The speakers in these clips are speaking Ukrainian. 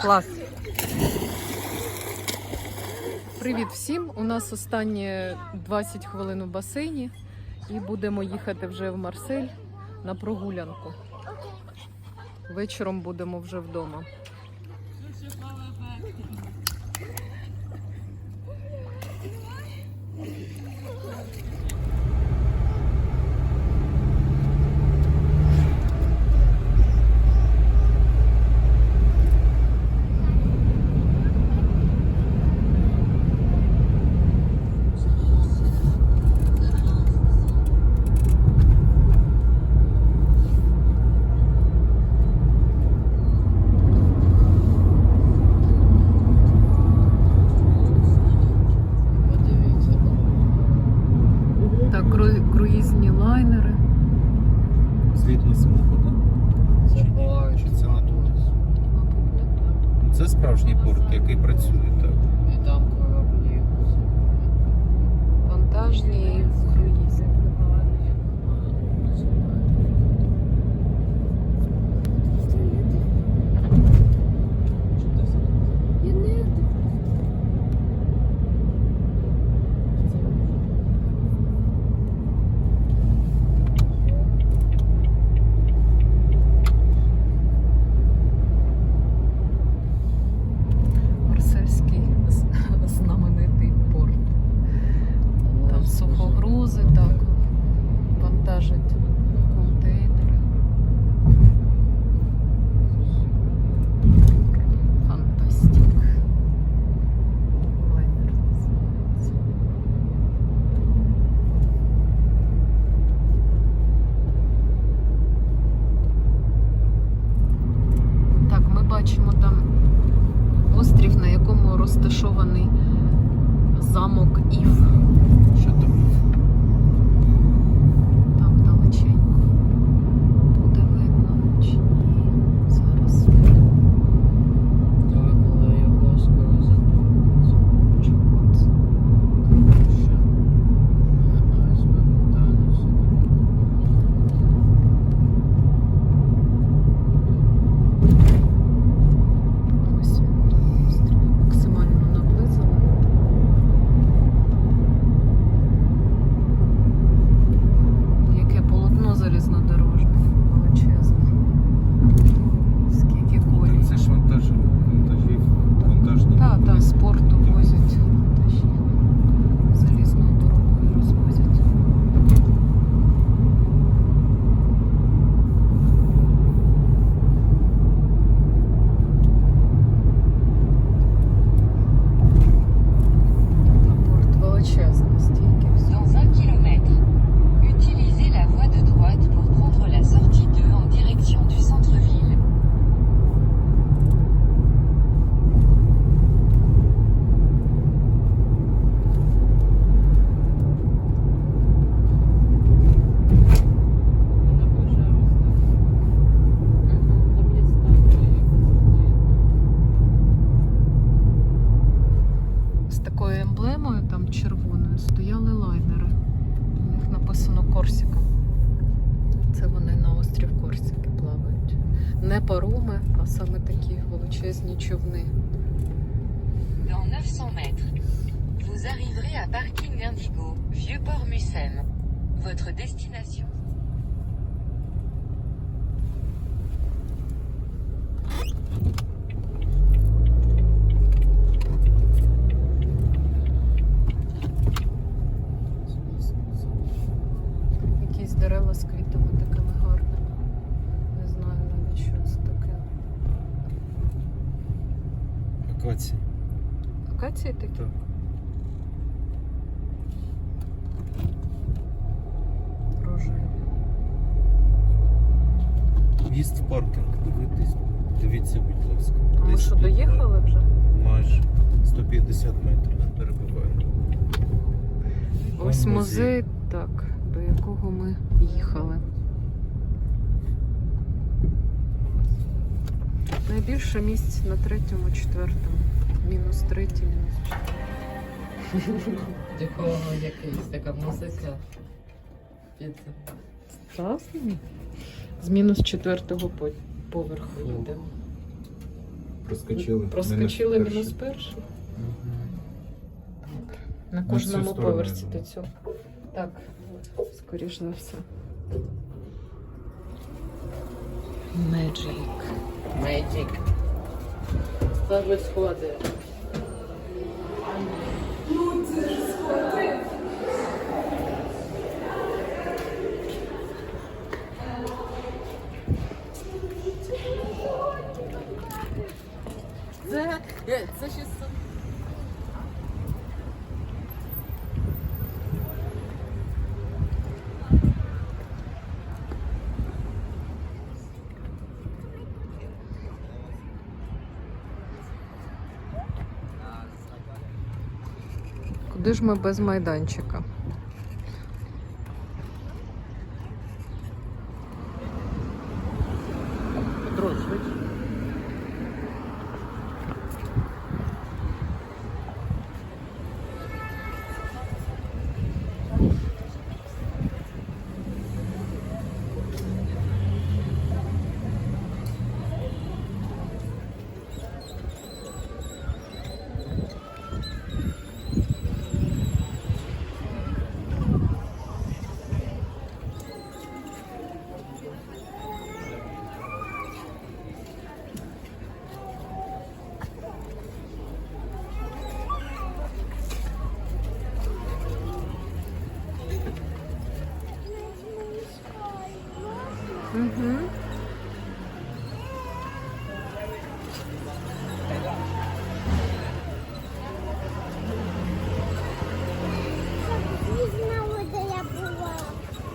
Клас. Привіт всім! У нас останні 20 хвилин у басейні і будемо їхати вже в Марсель на прогулянку. Вечором будемо вже вдома. бачимо там острів, на якому розташований замок Ів. Що там? Dans 900 mètres, vous arriverez à Parking Indigo, Vieux-Port-Mucem. Votre destination. Станції такі? Так. Рожеві. В'їзд в паркінг, дивитись, дивіться, будь ласка. А ми що, доїхали вже? Майже 150 метрів перебуває. Ось музей, так, до якого ми їхали. Найбільше місць на третьому, четвертому мінус третій. ті мінус чотири. Якийсь така музика під Класно. З мінус четвертого поверху Фу. йдемо. Проскочили. Проскочили мінус перші. перший. Мгм. На кожному сторону, поверсі до цього. Так, скоріш за все. Меджик. Magic. Magic. Ставить сходи. Це, це ще ж ми без майданчика?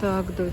Так, доць.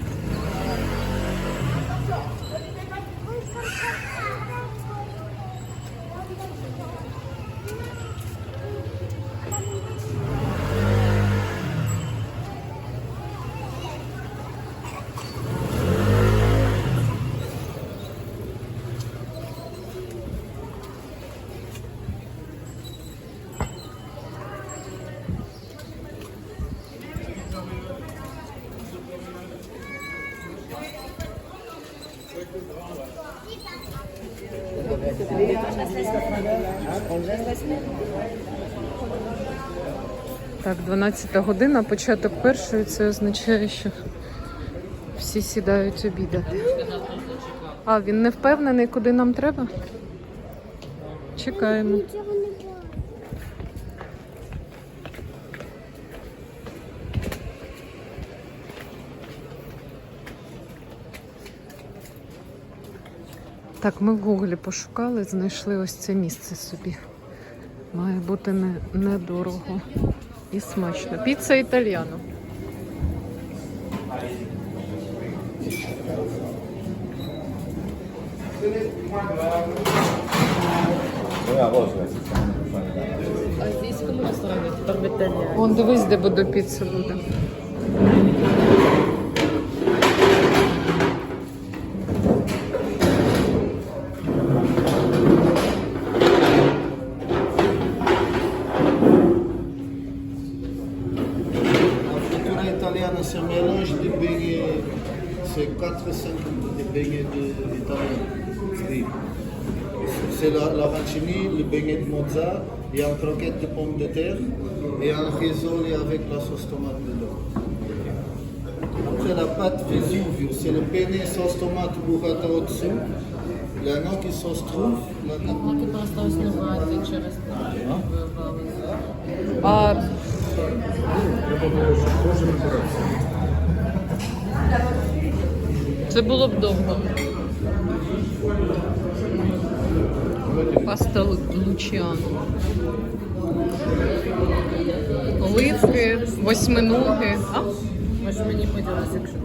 12 година, початок першої, це означає, що всі сідають обідати. А, він не впевнений, куди нам треба? Чекаємо. Не. Так, ми в Гуглі пошукали, знайшли ось це місце собі. Має бути не, недорого і смачно. Піца італіано. А здесь в каком? Там в Італії. Вон дивись, де буде піца буде. un croquette de pommes de terre, et un risole avec la sauce tomate dedans. Après la pâte Vesuvio, c'est le penne sauce tomate burrata au-dessous, la gnocchi sauce truffe, la Ноги просто узнавати через вивали. А це було б довго. Паста Лу- Лучіано. Оливки, восьминоги. А? Ось мені поділася, якщо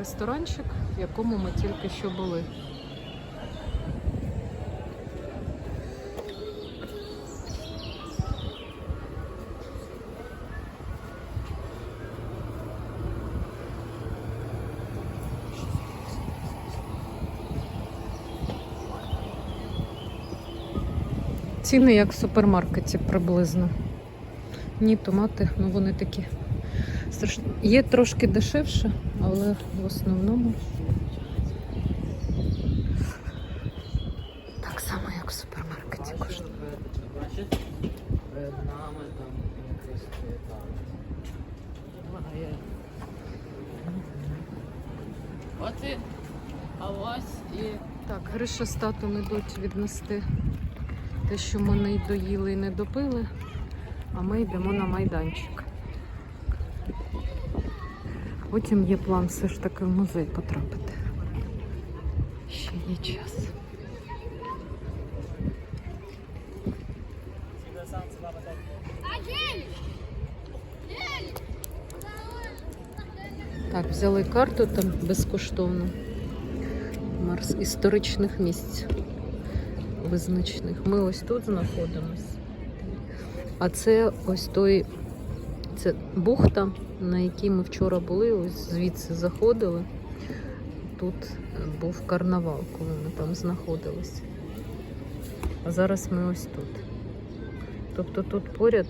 ресторанчик, в якому ми тільки що були. Ціни як в супермаркеті приблизно. Ні, томати, ну вони такі. Є трошки дешевше, але в основному так само, як в супермаркеті коштує. Перед нами там якось. От і. А ось і. Так, Гриша з татом ідуть віднести те, що ми не доїли і не допили, а ми йдемо на майданчик. Потім є план все ж таки в музей потрапити. Ще є час. Так, взяли карту там безкоштовно. Марс історичних місць визначних. Ми ось тут знаходимось. А це ось той це бухта, на якій ми вчора були, ось звідси заходили. Тут був карнавал, коли ми там знаходились. А зараз ми ось тут. Тобто тут поряд,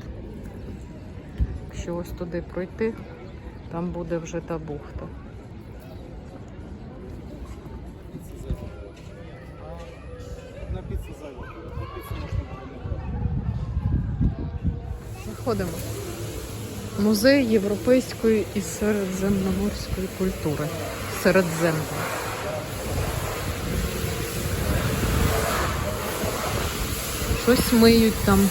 якщо ось туди пройти, там буде вже та бухта. Заходимо. Музей європейської і середземноморської культури. Середземно. Щось миють там.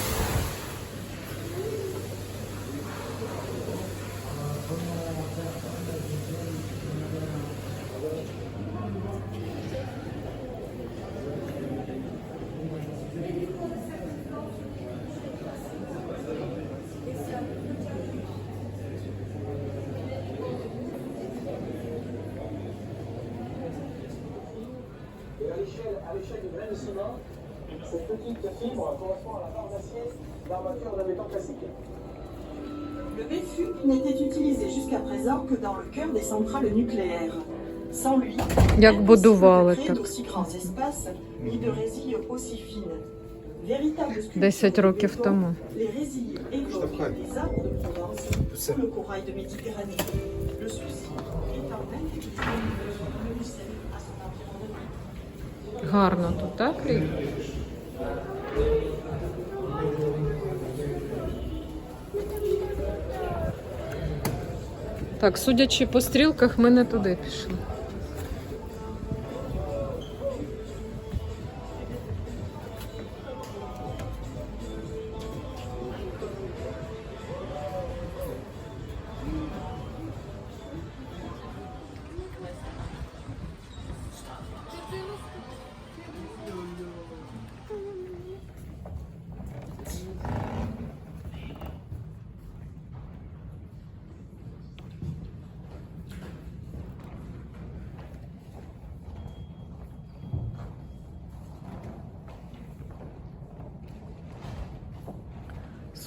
de ciment, cette petite fibre correspond à la barre d'acier d'armature d'un béton classique. Le BFUP n'était utilisé jusqu'à présent que dans le cœur des centrales nucléaires. Sans lui, Як impossible будували de créer так. d'aussi grands espaces ni de résilles aussi fines. Véritable sculpture 10 rokів de béton, тому. Les résilles évoquent les arbres de Provence ou le Гарно тут, так? Лі? Так, судячи по стрілках, ми не туди пішли.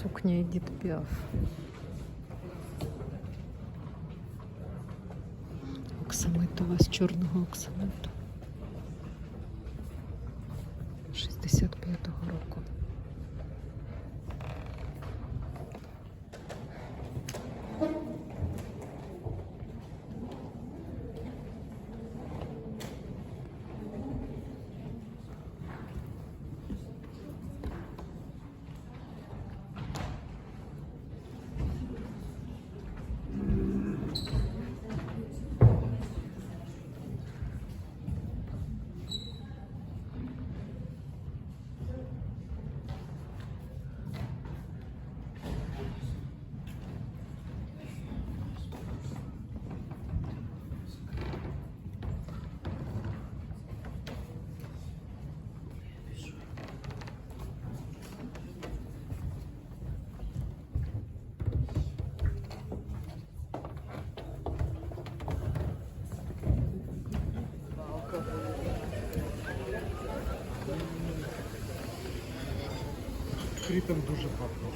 Сукня Едіт Піаф. Оксамитова з чорного оксамиту. Закритим дуже пахне.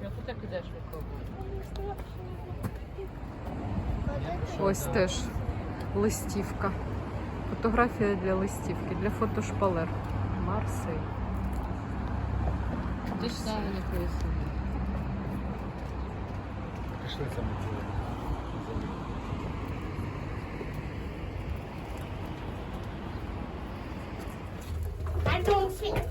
Що ти так ідеш? Ось теж листівка. Фотографія для листівки, для фотошпалер. Марсей. Ти ж саме написано. Пішли це ми чули. I don't think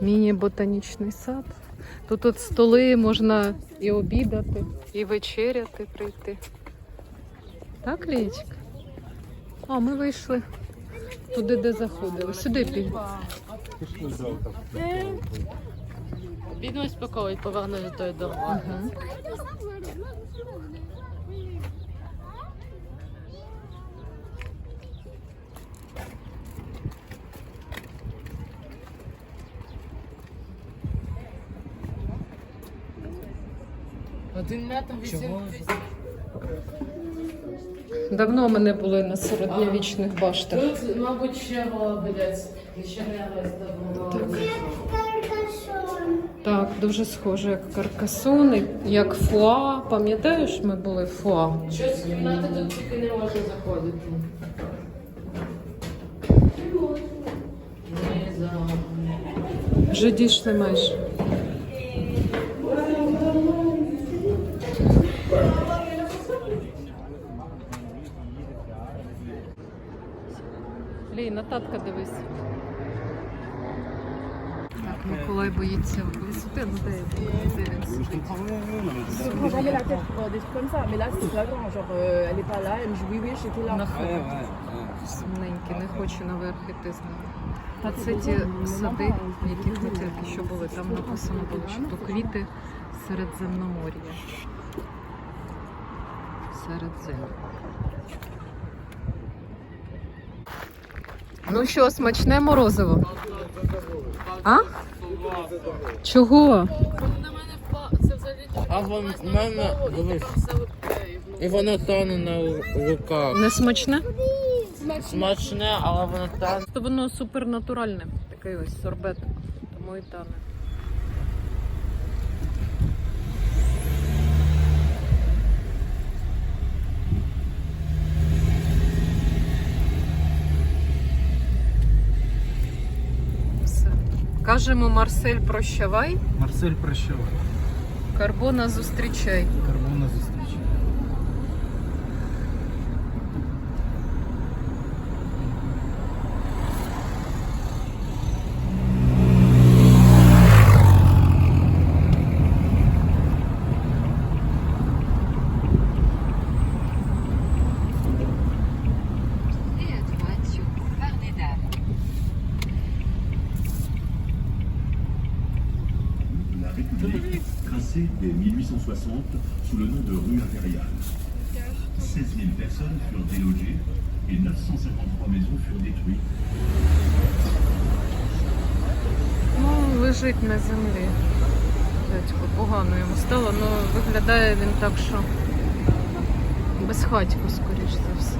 Міні-ботанічний сад. Тут от столи можна і обідати, і вечеряти прийти. Так, Лічка? А, ми вийшли туди, де заходили. Сюди підь. Пішли завтра. Бідно успокоїть, поверне до тої дороги. Один метр вісім. Давно ми не були на середньовічних баштах. Тут, мабуть, ще не Так. Так, дуже схоже, як каркасон, як фуа. Пам'ятаєш, ми були фуа? Щось з кімнати тут тільки не може заходити. Вже дійшли майже. Татка дивись. Так, Миколай боїться висоти, ну де, jamais la tête pour des trucs comme ça. Mais là, c'est flagrant. Genre, euh, elle est pas là, elle me dit oui, oui, j'étais là. На. Сумненький, не хоче наверх іти з ними. А це ті сади, які хотіли, що були. Там написано було, що то квіти Середземномор'я. Середземно. Ну що, смачне морозиво? А? Чого? А вон в мене дивись. І воно тане на руках. Не смачне? Смачне, але воно тане. Воно супернатуральне. Такий ось сорбет. Тому і тане. Все. Кажемо Марсель, прощавай, Марсель прощавай. Карбона зустрічай. Maisons furent détruites. Ну, лежить на землі. Дядько, погано йому стало, але виглядає він так, що безхатько, скоріш за все.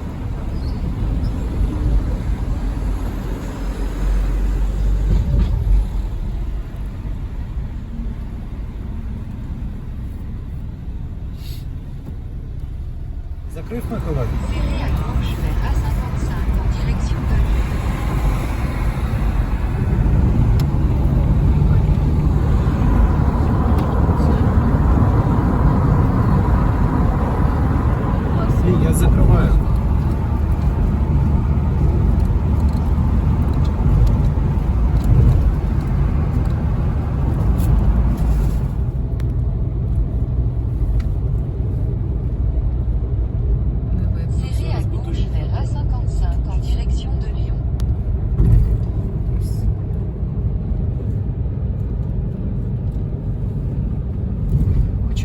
Ні, я закриваю.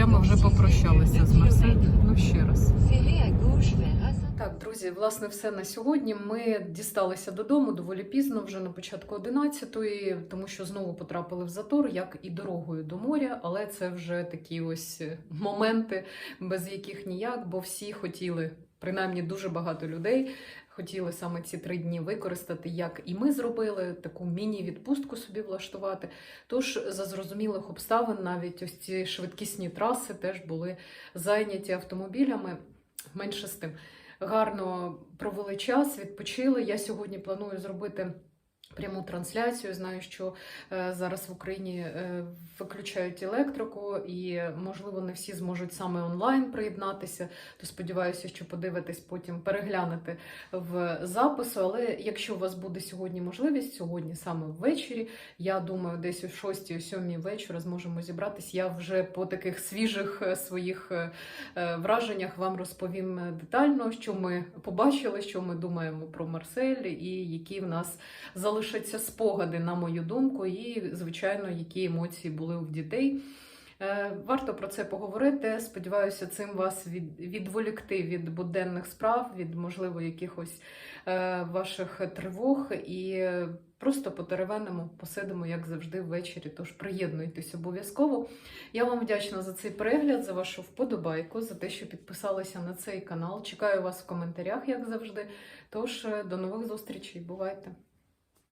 ми вже попрощалися з Марсель. Ну ще раз. Serré à gauche vers Rassin. Так, друзі, власне, все на сьогодні. Ми дісталися додому доволі пізно, вже на початку 11-ї, тому що знову потрапили в затор, як і дорогою до моря. Але це вже такі ось моменти, без яких ніяк, бо всі хотіли, принаймні дуже багато людей. Хотіли саме ці три дні використати, як і ми зробили, таку міні-відпустку собі влаштувати. Тож, за зрозумілих обставин, навіть ось ці швидкісні траси теж були зайняті автомобілями. Менше з тим гарно провели час, відпочили. Я сьогодні планую зробити. Пряму трансляцію. Знаю, що е, зараз в Україні е, виключають електрику, і можливо не всі зможуть саме онлайн приєднатися. То сподіваюся, що подивитесь потім, переглянете в запису. Але якщо у вас буде сьогодні можливість, сьогодні саме ввечері, я думаю, десь о 6-7 вечора зможемо зібратись. Я вже по таких свіжих е, своїх враженнях вам розповім детально, що ми побачили, що ми думаємо про Марсель, і які в нас залишаться спогади, на мою думку, і, звичайно, які емоції були в дітей. Е, Варто про це поговорити. Сподіваюся, цим вас відволікти від буденних справ, від можливо якихось е, ваших тривог і просто по теревенному посидимо, як завжди, ввечері. Тож приєднуйтесь обов'язково. Я вам вдячна за цей перегляд, за вашу вподобайку, за те, що підписалися на цей канал. Чекаю вас в коментарях, як завжди. Тож е, до нових зустрічей. Бувайте!